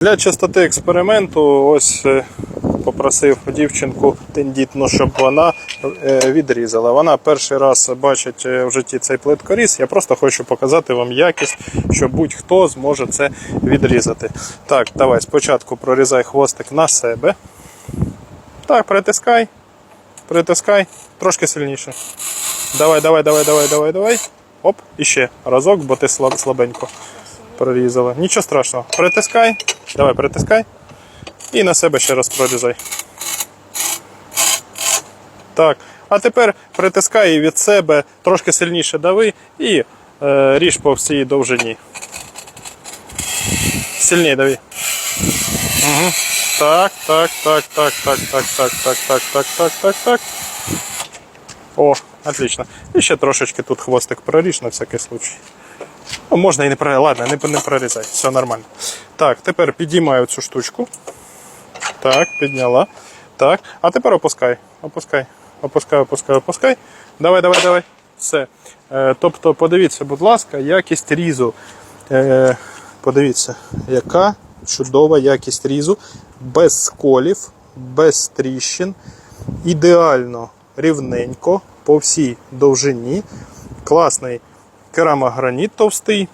Для чистоти експерименту ось е, попросив дівчинку тендітну, щоб вона е, відрізала. Вона перший раз бачить е, в житті цей плиткоріз. Я просто хочу показати вам якість, що будь-хто зможе це відрізати. Так, давай спочатку прорізай хвостик на себе. Так, притискай. Притискай. Трошки сильніше. Давай, давай, давай, давай, давай, давай. Оп, і ще разок, бо ти слабенько прорізала. Нічого страшного. Притискай. Давай, притискай. І на себе ще раз прорізай. Так. А тепер притискай від себе трошки сильніше дави і е, ріж по всій довжині. Сильніше дави. Угу. Так, так, так, так, так, так, так, так, так, так, так, так, так. О, отлично. І ще трошечки тут хвостик проріж на всякий случай. Ну, можна і не прорізати. Ладно, не, не прорізай, все нормально. Так, тепер підіймаю цю штучку. Так, підняла. Так. А тепер опускай. Опускай. Опускай, опускай, опускай. Давай, давай, давай. Все. Е, тобто, подивіться, будь ласка, якість різу. Е, подивіться, яка чудова якість різу. Без сколів, без тріщин. Ідеально рівненько по всій довжині. Класний керамограніт товстий.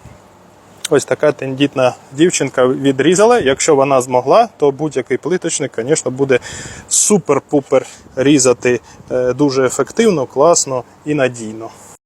Ось така тендітна дівчинка відрізала. Якщо вона змогла, то будь-який плиточник, звісно, буде супер-пупер різати е, дуже ефективно, класно і надійно.